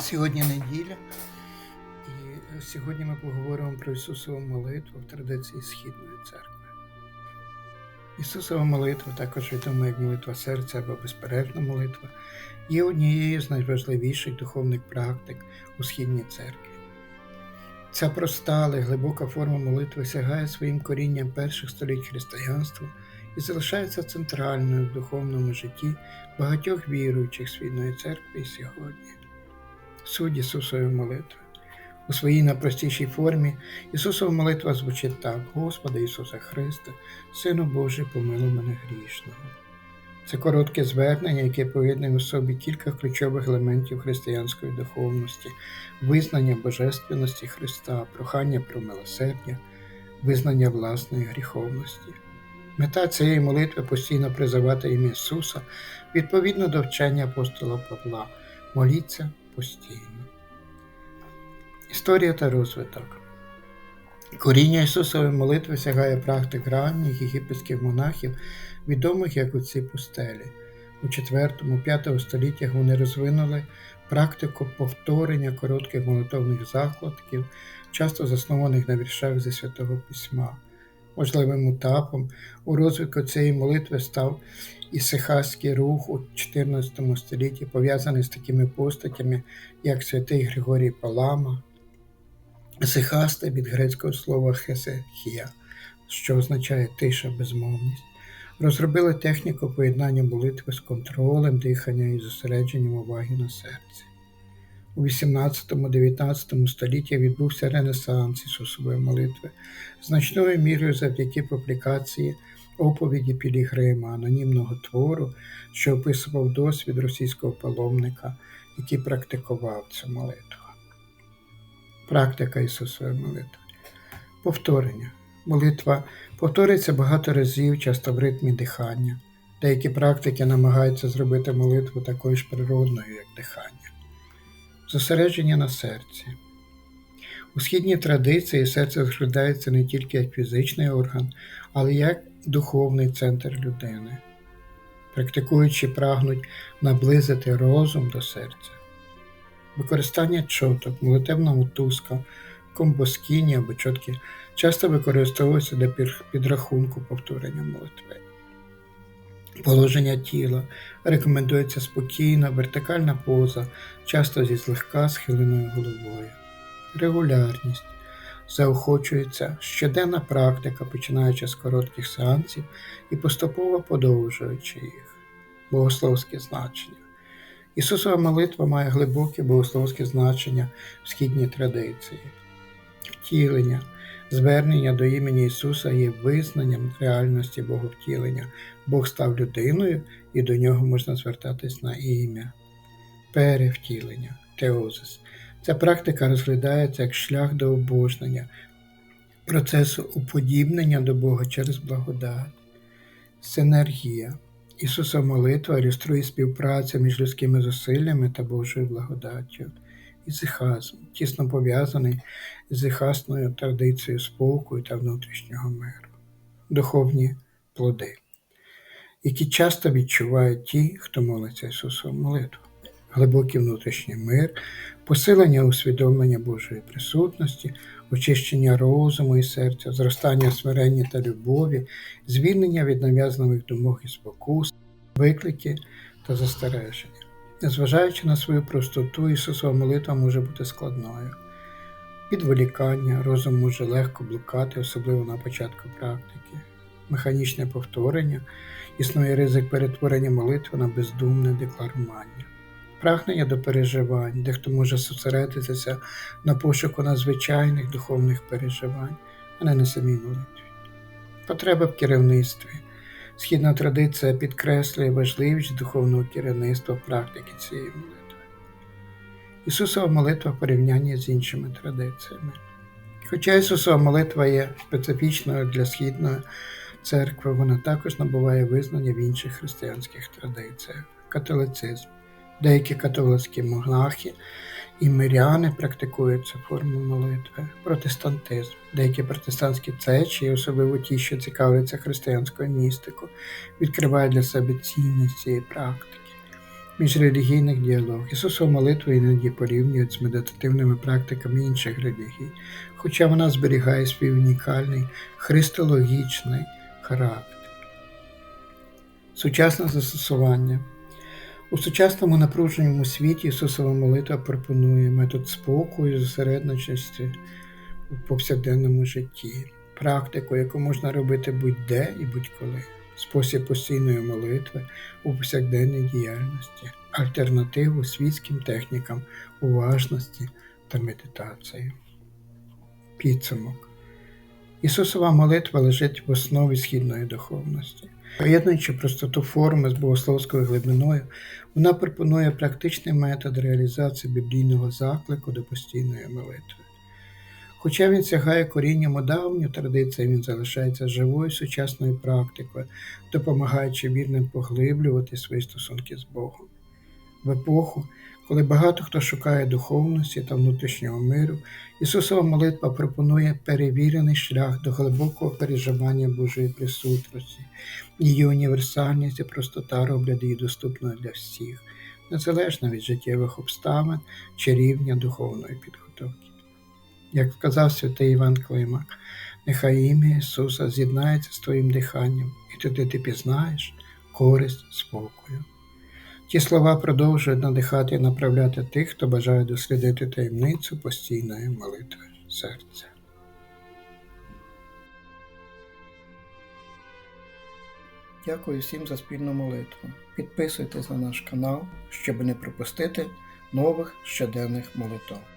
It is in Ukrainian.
Сьогодні неділя, і сьогодні ми поговоримо про Ісусову молитву в традиції Східної церкви. Ісусова молитва, також відома як молитва серця або безперервна молитва, є однією з найважливіших духовних практик у Східній церкві. Ця проста, але глибока форма молитви сягає своїм корінням перших століть християнства і залишається центральною в духовному житті багатьох віруючих Східної церкви і сьогодні суть Ісусової молитви. У своїй найпростішій формі Ісусова молитва звучить так: Господи Ісуса Христа, Сину Божий, помилуй мене грішного. Це коротке звернення, яке поєднує у собі кілька ключових елементів християнської духовності, визнання божественності Христа, прохання про милосердя, визнання власної гріховності. Мета цієї молитви постійно призивати ім'я Ісуса відповідно до вчення апостола Павла, моліться постійно. Історія та розвиток. Коріння Ісусової молитви сягає практик ранніх єгипетських монахів, відомих як отці пустелі. У 4-5 століттях вони розвинули практику повторення коротких молитовних закладків, часто заснованих на віршах зі святого письма. Можливим етапом у розвитку цієї молитви став ісихастський рух у XIV столітті, пов'язаний з такими постатями, як святий Григорій Палама, Ісихаста від грецького слова хесехія, що означає тиша, безмовність, розробили техніку поєднання молитви з контролем дихання і зосередженням уваги на серці. У XVIII-XIX столітті відбувся Ренесанс Ісусової молитви, значною мірою завдяки публікації оповіді Пілігрима, анонімного твору, що описував досвід російського паломника, який практикував цю молитву. Практика Ісусової молитви. Повторення. Молитва повторюється багато разів, часто в ритмі дихання. Деякі практики намагаються зробити молитву такою ж природною, як дихання. Зосередження на серці. У східній традиції серце розглядається не тільки як фізичний орган, але як духовний центр людини. Практикуючи прагнуть наблизити розум до серця. Використання чоток, молитевна мотузка, комбоскіні або чотки часто використовуються для підрахунку повторення молитви. Положення тіла рекомендується спокійна, вертикальна поза, часто зі злегка схиленою головою. Регулярність заохочується щоденна практика, починаючи з коротких сеансів і поступово подовжуючи їх, богословське значення. Ісусова молитва має глибоке богословське значення в східній традиції. Втілення, звернення до імені Ісуса є визнанням реальності Боговтілення. Бог став людиною і до нього можна звертатись на ім'я. Перевтілення, теозис. Ця практика розглядається як шлях до обожнення, процесу уподібнення до Бога через благодать, синергія. Ісуса молитва ілюструє співпрацю між людськими зусиллями та Божою благодаттю. Ізихазм, тісно пов'язаний з ізихасною традицією спокою та внутрішнього миру, духовні плоди, які часто відчувають ті, хто молиться Ісусову молитву глибокий внутрішній мир, посилення усвідомлення Божої присутності, очищення розуму і серця, зростання смирення та любові, звільнення від нав'язаних думок і спокус, виклики та застереження. Незважаючи на свою простоту, Ісусова молитва може бути складною. Підволікання, розум може легко блукати, особливо на початку практики, механічне повторення, існує ризик перетворення молитви на бездумне декларування прагнення до переживань, дехто може зосередитися на пошуку надзвичайних духовних переживань, а не на самій молитві. Потреба в керівництві. Східна традиція підкреслює важливість духовного керівництва практики цієї молитви. Ісусова молитва в порівнянні з іншими традиціями. Хоча Ісусова молитва є специфічною для Східної церкви, вона також набуває визнання в інших християнських традиціях католицизм. Деякі католицькі монахи і миряни практикують цю форму молитви, протестантизм. Деякі протестантські цечі, особливо ті, що цікавляться християнською містикою, відкривають для себе цінність цієї практики. міжрелігійних діалог. Ісусова молитва іноді порівнюють з медитативними практиками інших релігій, хоча вона зберігає свій унікальний христологічний характер. Сучасне застосування. У сучасному напруженому світі Ісусова молитва пропонує метод спокою, зосередненості у повсякденному житті, практику, яку можна робити будь-де і будь-коли, спосіб постійної молитви у повсякденній діяльності, альтернативу світським технікам уважності та медитації. Підсумок. Ісусова молитва лежить в основі східної духовності. Поєднуючи простоту форми з богословською глибиною, вона пропонує практичний метод реалізації біблійного заклику до постійної молитви. Хоча він сягає корінням у давню традицію, він залишається живою сучасною практикою, допомагаючи вірним поглиблювати свої стосунки з Богом. В епоху, коли багато хто шукає духовності та внутрішнього миру, Ісусова молитва пропонує перевірений шлях до глибокого переживання Божої присутності. Її універсальність і простота роблять її доступною для всіх, незалежно від життєвих обставин чи рівня духовної підготовки. Як сказав святий Іван Климак, нехай ім'я Ісуса з'єднається з твоїм диханням, і тоді ти пізнаєш користь спокою. Ті слова продовжують надихати і направляти тих, хто бажає дослідити таємницю постійної молитви серця. Дякую всім за спільну молитву. Підписуйтесь на наш канал, щоб не пропустити нових щоденних молитв.